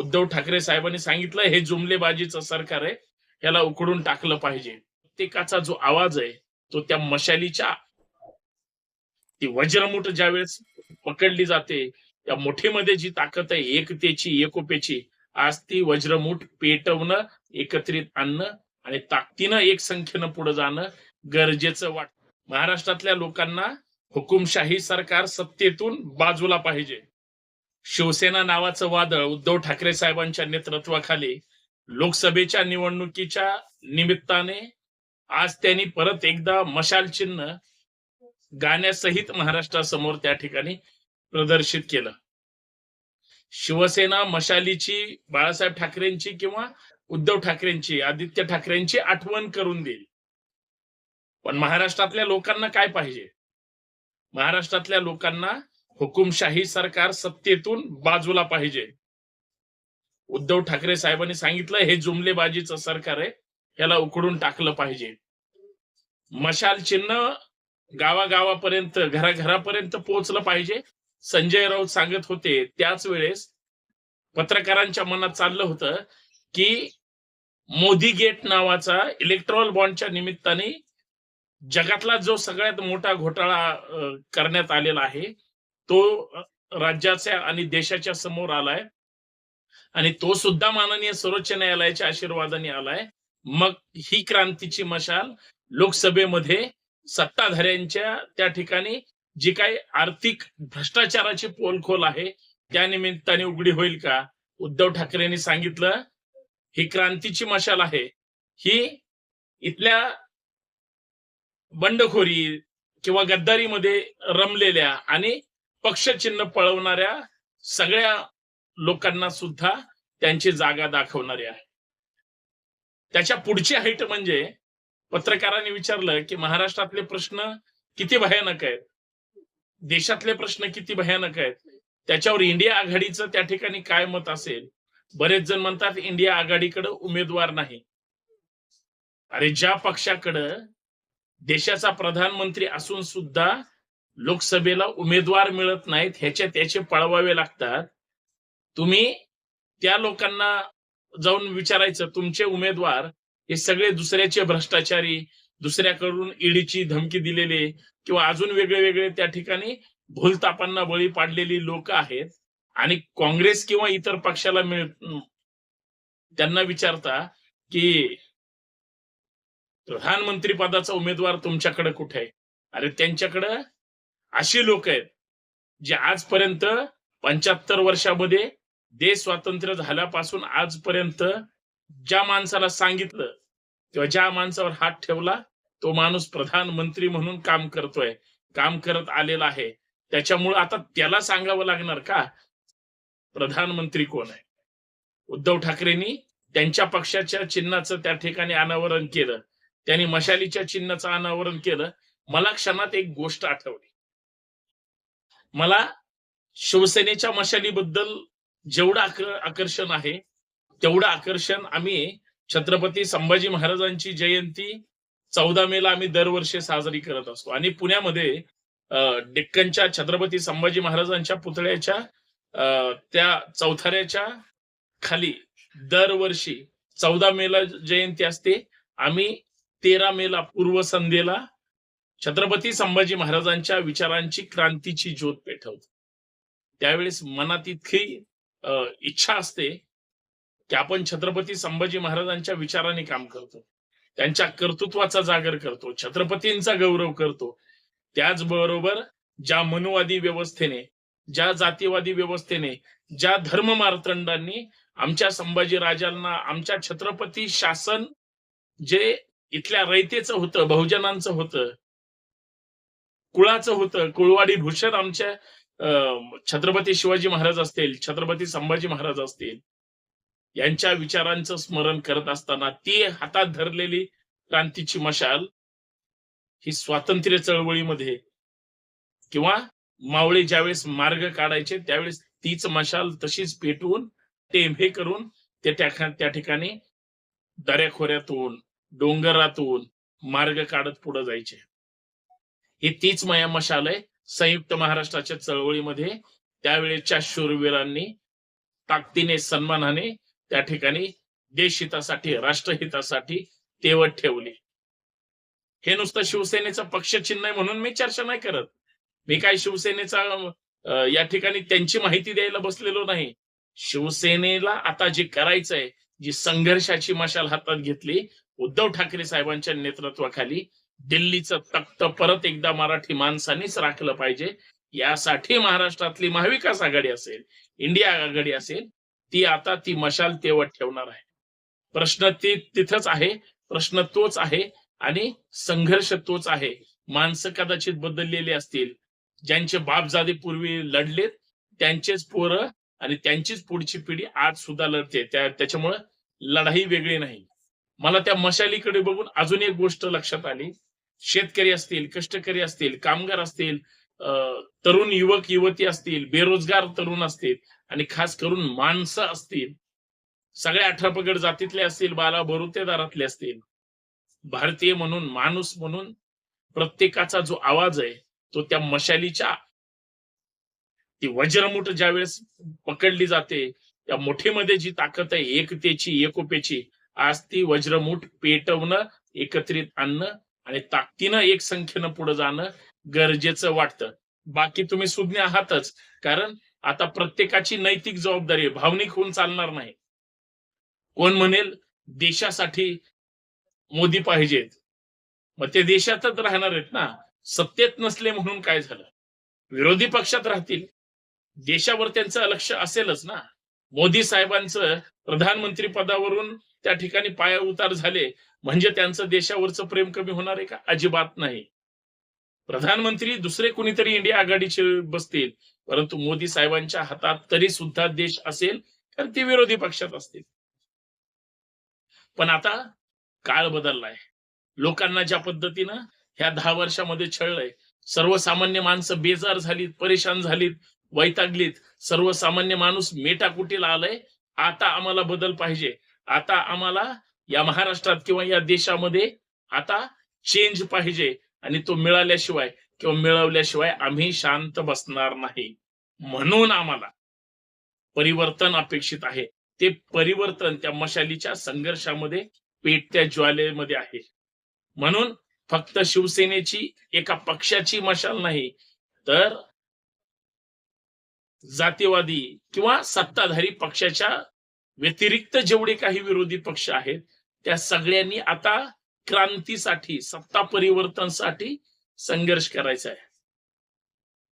उद्धव ठाकरे साहेबांनी सांगितलं हे जुमलेबाजीचं सरकार आहे याला उकडून टाकलं पाहिजे. प्रत्येकाचा जो आवाज आहे तो त्या मशालीच्या. ती वज्रमुठ ज्यावेळेस पकडली जाते त्या मुठीमध्ये जी ताकद आहे एकतेची एकोपेची आज ती वज्रमुठ पेटवणं एकत्रित आणणं आणि ताकदीनं एक संख्येनं पुढे जाणं गरजेचं वाट महाराष्ट्रातल्या लोकांना हुकुमशाही सरकार सत्तेतून बाजूला पाहिजे. शिवसेना नावाचं वादळ उद्धव ठाकरे साहेबांच्या नेतृत्वाखाली लोकसभेच्या निवडणुकीच्या निमित्ताने आज त्यांनी परत एकदा मशाल चिन्ह गाण्यासहित महाराष्ट्रासमोर त्या ठिकाणी प्रदर्शित केलं. शिवसेना मशालीची बाळासाहेब ठाकरेंची किंवा उद्धव ठाकरेंची आदित्य ठाकरेंची आठवण करून देईल. पण महाराष्ट्रातल्या लोकांना काय पाहिजे? महाराष्ट्रातल्या लोकांना हुकुमशाही सरकार सत्तेतून बाजूला पाहिजे. उद्धव ठाकरे साहेबांनी सांगितलं हे जुमलेबाजीचं सरकार आहे याला उकडून टाकलं पाहिजे. मशाल चिन्ह गावागावापर्यंत घराघरापर्यंत पोहोचलं पाहिजे. संजय राऊत सांगत होते त्याच वेळेस पत्रकारांच्या मनात चाललं होतं की मोदी गेट नावाचा इलेक्ट्रॉल बॉन्डच्या निमित्ताने जगातला जो सगळ्यात मोठा घोटाळा करण्यात आलेला आहे तो राज्याच्या आणि देशाच्या समोर आलाय. आणि तो सुद्धा माननीय सर्वोच्च न्यायालयाच्या आशीर्वादाने आलाय. मग ही क्रांतीची मशाल लोकसभेमध्ये सत्ताधाऱ्यांच्या त्या ठिकाणी जी काही आर्थिक भ्रष्टाचाराची पोलखोल आहे त्या निमित्ताने उघडी होईल का? उद्धव ठाकरेंनी सांगितलं ही क्रांतीची मशाल आहे. ही इथल्या बंडखोरी किंवा गद्दारीमध्ये रमलेल्या आणि पक्षचिन्ह पळवणाऱ्या सगळ्या लोकांना सुद्धा त्यांची जागा दाखवणारी आहे. त्याच्या पुढची हाईट म्हणजे पत्रकारांनी विचारलं की महाराष्ट्रातले प्रश्न किती भयानक आहेत? देशातले प्रश्न किती भयानक आहेत? त्याच्यावर इंडिया आघाडीचं त्या ठिकाणी काय मत असेल? बरेच जण म्हणतात इंडिया आघाडीकडे उमेदवार नाही. अरे ज्या पक्षाकडं देशाचा प्रधानमंत्री असून सुद्धा लोकसभेला उमेदवार मिळत नाहीत ह्याचे त्याचे पळवावे लागतात. तुम्ही त्या लोकांना जाऊन विचारायचं तुमचे उमेदवार हे सगळे दुसऱ्याचे भ्रष्टाचारी दुसऱ्याकडून ईडीची धमकी दिलेले किंवा अजून वेगळे वेगळे त्या ठिकाणी भूलतापांना बळी पाडलेली लोक आहेत आणि काँग्रेस किंवा इतर पक्षाला मिळ त्यांना विचारता की प्रधानमंत्री पदाचा उमेदवार तुमच्याकडे कुठे आहे? अरे त्यांच्याकडं अशी लोक आहेत जे आजपर्यंत पंच्याहत्तर वर्षामध्ये देश स्वातंत्र्य झाल्यापासून आजपर्यंत ज्या माणसाला सांगितलं किंवा ज्या माणसावर हात ठेवला तो माणूस प्रधानमंत्री म्हणून काम करतोय काम करत आलेला आहे. त्याच्यामुळे आता त्याला सांगावं लागणार का? प्रधानमंत्री कोण आहे? उद्धव ठाकरेंनी त्यांच्या पक्षाच्या चिन्हाचं त्या ठिकाणी अनावरण केलं. त्यांनी मशालीच्या चिन्हाचं अनावरण केलं. मला क्षणात एक गोष्ट आठवली. मला शिवसेनेच्या मशालीबद्दल जेवढं आकर आकर्षण आहे तेवढं आकर्षण आम्ही छत्रपती संभाजी महाराजांची जयंती चौदा मेला आम्ही दरवर्षी साजरी करत असतो. आणि पुण्यामध्ये डेक्कनच्या छत्रपती संभाजी महाराजांच्या पुतळ्याच्या अं, त्या चौथाऱ्याच्या खाली दरवर्षी चौदा मेला जयंती असते. आम्ही तेरा मेला पूर्व संध्येला छत्रपती संभाजी महाराजांच्या विचारांची क्रांतीची ज्योत पेटवतो त्यावेळेस मनात इतकी अं, इच्छा असते की आपण छत्रपती संभाजी महाराजांच्या विचाराने काम करतो. त्यांच्या कर्तृत्वाचा जागर करतो छत्रपतींचा गौरव करतो. त्याचबरोबर ज्या मनुवादी व्यवस्थेने ज्या जातीवादी व्यवस्थेने ज्या धर्म मार्तंडांनी आमच्या संभाजी राजांना आमच्या छत्रपती शासन जे इथल्या रयतेचं होतं बहुजनांचं होतं कुळाचं होतं. कुळवाडी भूषण आमच्या अं, छत्रपती शिवाजी महाराज असतील छत्रपती संभाजी महाराज असतील यांच्या विचारांचं स्मरण करत असताना ती हातात धरलेली क्रांतीची मशाल ही स्वातंत्र्य चळवळीमध्ये किंवा मावळे ज्यावेळेस मार्ग काढायचे त्यावेळेस तीच मशाल तशीच पेटवून टेंभे करून ते त्या त्या ठिकाणी दऱ्याखोऱ्यातून डोंगरातून मार्ग काढत पुढे जायचे. ही तीच मया मशाल आहे संयुक्त महाराष्ट्राच्या चळवळीमध्ये त्यावेळेच्या शूरवीरांनी ताकदीने सन्मानाने त्या ठिकाणी देशहितासाठी राष्ट्रहितासाठी तेवत ठेवली. हे नुसतं शिवसेनेचं पक्षचिन्ह आहे म्हणून मी चर्चा नाही करत. मी काय शिवसेनेचा या ठिकाणी त्यांची माहिती द्यायला बसलेलो नाही. शिवसेनेला आता जे करायचंय जी संघर्षाची मशाल हातात घेतली उद्धव ठाकरे साहेबांच्या नेतृत्वाखाली दिल्लीचं तख्त परत एकदा मराठी माणसांनीच राखलं पाहिजे. यासाठी महाराष्ट्रातली महाविकास आघाडी असेल इंडिया आघाडी असेल ती आता ती मशाल तेवत ठेवणार आहे. प्रश्न ती तिथंच आहे प्रश्न तोच आहे आणि संघर्ष तोच आहे. माणसं कदाचित बदललेली असतील. ज्यांचे बापजादे पूर्वी लढलेत त्यांचेच पोरं आणि त्यांचीच पुढची पिढी आज सुद्धा लढते. त्या त्याच्यामुळं लढाई वेगळी नाही. मला त्या मशालीकडे बघून अजून एक गोष्ट लक्षात आली. शेतकरी असतील कष्टकरी असतील कामगार असतील अं, तरुण युवक युवती असतील बेरोजगार तरुण असतील आणि खास करून माणसं असतील सगळ्या अठरापगड जातीतले असतील बाला बरुतेदारातले असतील भारतीय म्हणून माणूस म्हणून प्रत्येकाचा जो आवाज आहे तो त्या मशालीच्या ती वज्रमुठ ज्यावेळेस पकडली जाते त्या मोठीमध्ये जी ताकद आहे एकतेची एकोपेची आज ती वज्रमुठ पेटवणं एकत्रित आणणं आणि ताकदीनं एक संख्येनं पुढे जाणं गरजेचं वाटतं. बाकी तुम्ही सुज्ञ आहातच कारण आता प्रत्येकाची नैतिक जबाबदारी आहे. भावनिक होऊन चालणार नाही. कोण म्हणेल देशासाठी मोदी पाहिजेत. मग ते देशातच राहणार आहेत ना. सत्तेत नसले म्हणून काय झालं? विरोधी पक्षात राहतील. देशावर त्यांचं लक्ष असेलच ना. मोदी साहेबांचं प्रधानमंत्री पदावरून त्या ठिकाणी पाया उतार झाले. म्हणजे त्यांचं देशावरचं प्रेम कमी होणार आहे का? अजिबात नाही. प्रधानमंत्री दुसरे कुणीतरी इंडिया आघाडीचे बसतील. परंतु मोदी साहेबांच्या हातात तरी सुद्धा देश असेल कारण ते विरोधी पक्षात असतील. पण आता काळ बदललाय. लोकांना ज्या पद्धतीनं ह्या दहा वर्षामध्ये छळलंय सर्वसामान्य माणसं बेजार झालीत परेशान झालीत वैतागलीत. सर्वसामान्य माणूस मेटाकुटीला आलाय. आता आम्हाला बदल पाहिजे. आता आम्हाला या महाराष्ट्रात किंवा या देशामध्ये आता चेंज पाहिजे. आणि तो मिळाल्याशिवाय किंवा मिळवल्याशिवाय आम्ही शांत बसणार नाही. म्हणून आम्हाला परिवर्तन अपेक्षित आहे. ते परिवर्तन त्या मशालीच्या संघर्षामध्ये पेटत्या ज्वालेमध्ये आहे. म्हणून फक्त शिवसेनेची एका पक्षाची मशाल नाही तर जातीवादी किंवा सत्ताधारी पक्षाच्या व्यतिरिक्त जेवढे काही विरोधी पक्ष आहेत त्या सगळ्यांनी आता क्रांतीसाठी सत्ता परिवर्तनसाठी संघर्ष करायचा आहे.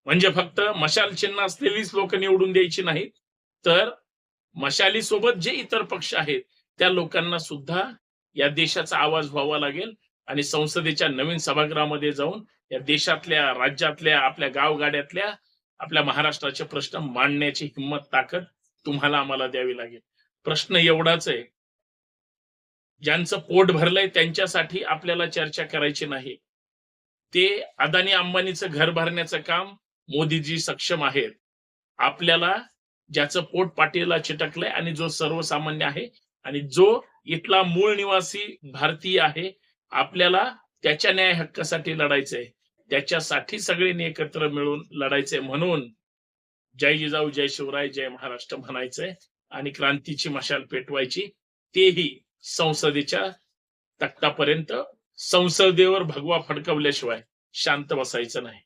म्हणजे फक्त मशाल चिन्ह असलेलीच लोक निवडून द्यायची नाहीत तर मशाली सोबत जे इतर पक्ष आहेत त्या लोकांना सुद्धा या देशाचा आवाज व्हावा लागेल आणि संसदेच्या नवीन सभागृहामध्ये जाऊन या देशातल्या राज्यातल्या आपल्या गावगाड्यातल्या आपल्या महाराष्ट्राचे प्रश्न मांडण्याची हिंमत ताकद तुम्हाला आम्हाला द्यावी लागेल. प्रश्न एवढाच आहे. ज्यांचं पोट भरलंय त्यांच्यासाठी आपल्याला चर्चा करायची नाही. ते अदानी अंबानीचं घर भरण्याचं काम मोदीजी सक्षम आहेत. आपल्याला ज्याचं पोट पाटीला चिटकलंय आणि जो सर्वसामान्य आहे आणि जो इथला मूळ निवासी भारतीय आहे आपल्याला त्याच्या न्याय हक्कासाठी लढायचंय. त्याच्यासाठी सगळ्यांनी एकत्र मिळून लढायचे म्हणून जय जिजाऊ जय शिवराय जय महाराष्ट्र म्हणायचंय आणि क्रांतीची मशाल पेटवायची. तेही संसदेच्या तक्तापर्यंत संसदेवर भगवा फडकवल्याशिवाय शांत बसायचं नाही.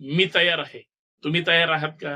मी तयार आहे. तुम्ही तयार आहात का?